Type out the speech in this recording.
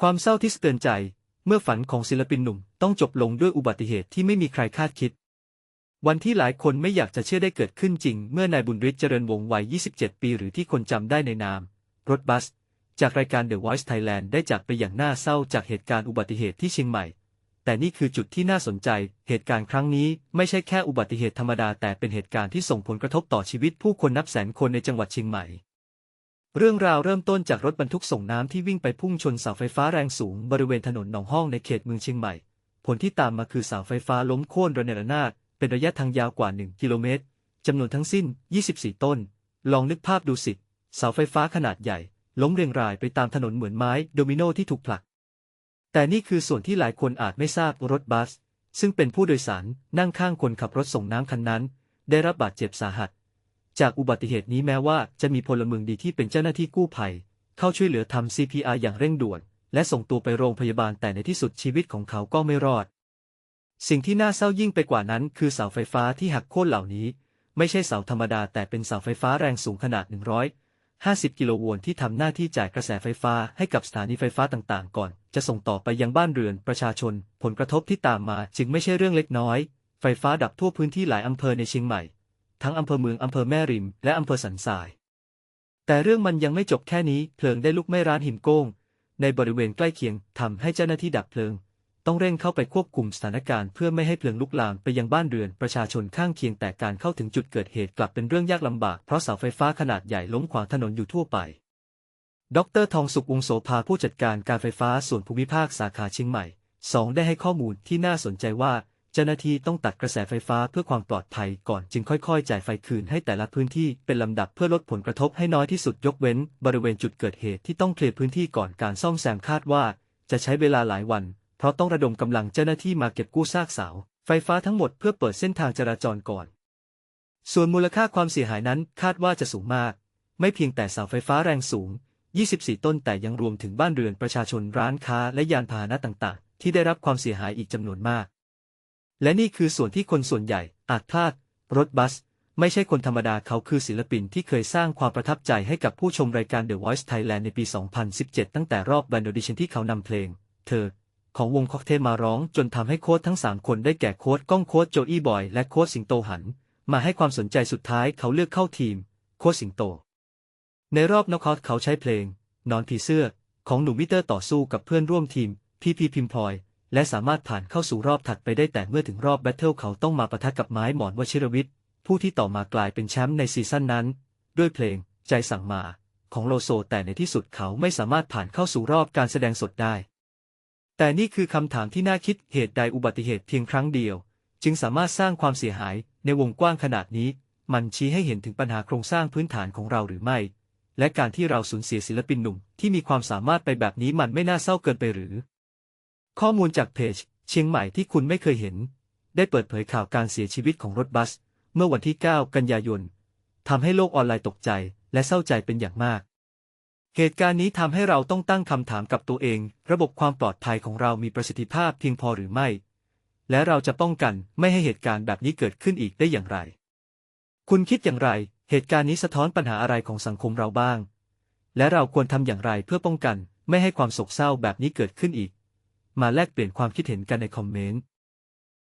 ความเศร้าที่สะเตือนใจ เมื่อฝันของศิลปินหนุ่มต้องจบลงด้วยอุบัติเหตุที่ไม่มีใครคาดคิด วันที่หลายคนไม่อยากจะเชื่อได้เกิดขึ้นจริง เมื่อนายบุญฤทธิ์เจริญวงวัย 27 ปีหรือที่คนจำได้ในนาม รถบัส จากรายการ The Voice Thailand ได้จากไปอย่างน่าเศร้าจากเหตุการณ์อุบัติเหตุที่เชียงใหม่ แต่นี่คือจุดที่น่าสนใจ เหตุการณ์ครั้งนี้ไม่ใช่แค่อุบัติเหตุธรรมดาแต่เป็นเหตุการณ์ที่ส่งผลกระทบต่อชีวิตผู้คนนับแสนคนในจังหวัดเชียงใหม่ เรื่องราวเริ่มต้นจากรถบรรทุกส่งน้ำที่วิ่งไปพุ่งชนเสาไฟฟ้าแรงสูงบริเวณถนนหนองห้องในเขตเมืองเชียงใหม่ ผลที่ตามมาคือเสาไฟฟ้าล้มโค่นระเนระนาดเป็นระยะทางยาวกว่า 1 กิโลเมตรจำนวนทั้งสิ้น 24 ต้น ลองนึกภาพดูสิ เสาไฟฟ้าขนาดใหญ่ ล้มเรียงรายไปตามถนนเหมือนไม้โดมิโนที่ถูกผลัก แต่นี่คือส่วนที่หลายคนอาจไม่ทราบรถบัส ซึ่งเป็นผู้โดยสารนั่งข้างคนขับรถส่งน้ำคันนั้น ได้รับบาดเจ็บสาหัส จากอุบัติเหตุนี้แม้ว่าจะมีพลเมืองดีที่เป็นเจ้าหน้าที่กู้ภัย เข้าช่วยเหลือทำ CPR อย่างเร่งด่วน และส่งตัวไปโรงพยาบาลแต่ในที่สุดชีวิตของเขาก็ไม่รอด สิ่งที่น่าเศร้ายิ่งไปกว่านั้นคือเสาไฟฟ้าที่หักโค่นเหล่านี้ ไม่ใช่เสาธรรมดาแต่เป็นเสาไฟฟ้าแรงสูงขนาด 150 กิโลโวลต์ที่ทำหน้าที่จ่ายกระแสไฟฟ้าให้กับสถานีไฟฟ้าต่างๆ ก่อน จะส่งต่อไปยังบ้านเรือนประชาชน ผลกระทบที่ตามมาจึงไม่ใช่เรื่องเล็กน้อย ไฟฟ้าดับทั่วพื้นที่หลายอำเภอในเชียงใหม่ ทั้งอำเภอเมืองอำเภอแม่ริม และอำเภอสันทราย แต่เรื่องมันยังไม่จบแค่นี้เพลิงได้ลุกไหม้ร้านหินโก้ง ในบริเวณใกล้เคียงทำให้เจ้าหน้าที่ดับเพลิง ต้องเร่งเข้าไปควบคุมสถานการณ์เพื่อไม่ให้เพลิงลุกลามไปยังบ้านเรือนประชาชนข้างเคียงแต่การเข้าถึงจุดเกิดเหตุกลับเป็นเรื่องยากลำบากเพราะเสาไฟฟ้าขนาดใหญ่ล้มขวางถนนอยู่ทั่วไป ดรทองสุขวงโสภาผู้จัดการการไฟฟ้าส่วนภูมิภาคสาขาเชียงใหม่ 2 ได้ให้ข้อมูลที่น่าสนใจว่า เจ้าหน้าที่ต้องตัดกระแสไฟฟ้าเพื่อความปลอดภัยก่อนจึงค่อยๆ จ่ายไฟคืนให้แต่ละพื้นที่เป็นลำดับเพื่อลดผลกระทบให้น้อยที่สุดยกเว้น บริเวณจุดเกิดเหตุที่ต้องเคลียร์พื้นที่ก่อนการซ่อมแซมคาดว่า จะใช้เวลาหลายวัน เพราะต้องระดมกำลังเจ้าหน้าที่มาเก็บกู้ซากเสา ไฟฟ้าทั้งหมดเพื่อเปิดเส้นทางจราจรก่อน ส่วนมูลค่าความเสียหายนั้นคาดว่าจะสูงมาก ไม่เพียงแต่เสาไฟฟ้าแรงสูง 24 ต้นแต่ยังรวมถึงบ้านเรือนประชาชนร้านค้าและยานพาหนะต่างๆ ที่ได้รับความเสียหายอีกจำนวนมาก และนี่คือส่วนที่คนส่วนใหญ่ อาจพลาด รถบัส ไม่ใช่คนธรรมดาเขาคือศิลปินที่เคยสร้างความประทับใจให้กับผู้ชมรายการ The Voice Thailand ในปี 2017 ตั้งแต่รอบแบนด์ออดิชันที่เขานำเพลง เธอ ของวงค็อกเทลมาร้อง จนทำให้โค้ชทั้ง 3 คนได้แก่โค้ชก้องโค้ชโจอี้บอย และโค้ชสิงโตหัน มาให้ความสนใจสุดท้ายเขาเลือกเข้าทีม โค้ชสิงโต ในรอบน็อกเอาท์เขาใช้เพลง นอนผีเสื้อ ของหนุ่มมิเตอร์ต่อสู้กับเพื่อนร่วมทีมพีพีพิมพลอย และสามารถผ่านเข้าสู่รอบถัดไปได้แต่เมื่อถึงรอบแบทเทิลเขาต้องมาปะทะกับไม้หมอนวชิรวิทย์ ผู้ที่ต่อมากลายเป็นแชมป์ในซีซั่นนั้น ด้วยเพลงใจสั่งมาของโลโซแต่ในที่สุดเขาไม่สามารถผ่านเข้าสู่รอบการแสดงสดได้ แต่นี่คือคำถามที่น่าคิดเหตุใดอุบัติเหตุเพียงครั้งเดียว จึงสามารถสร้างความเสียหายในวงกว้างขนาดนี้ มันชี้ให้เห็นถึงปัญหาโครงสร้างพื้นฐานของเราหรือไม่ และการที่เราสูญเสียศิลปินหนุ่มที่มีความสามารถไปแบบนี้มันไม่น่าเศร้าเกินไปหรือ ข้อมูลจากเพจ เชียงใหม่ที่คุณไม่เคยเห็น ได้เปิดเผยข่าวการเสียชีวิตของรถบัส เมื่อวันที่ 9 กันยายนทำให้โลกออนไลน์ตกใจและเศร้าใจเป็นอย่างมาก เหตุการณ์นี้ทำให้เราต้องตั้งคำถามกับตัวเอง ระบบความปลอดภัยของเรามีประสิทธิภาพเพียงพอหรือไม่ และเราจะป้องกันไม่ให้เหตุการณ์แบบนี้เกิดขึ้นอีกได้อย่างไร คุณคิดอย่างไร เหตุการณ์นี้สะท้อนปัญหาอะไรของสังคมเราบ้าง และเราควรทำอย่างไรเพื่อป้องกัน ไม่ให้ความโศกเศร้าแบบนี้เกิดขึ้นอีก มาแลกเปลี่ยนความคิดเห็นกันในคอมเมนต์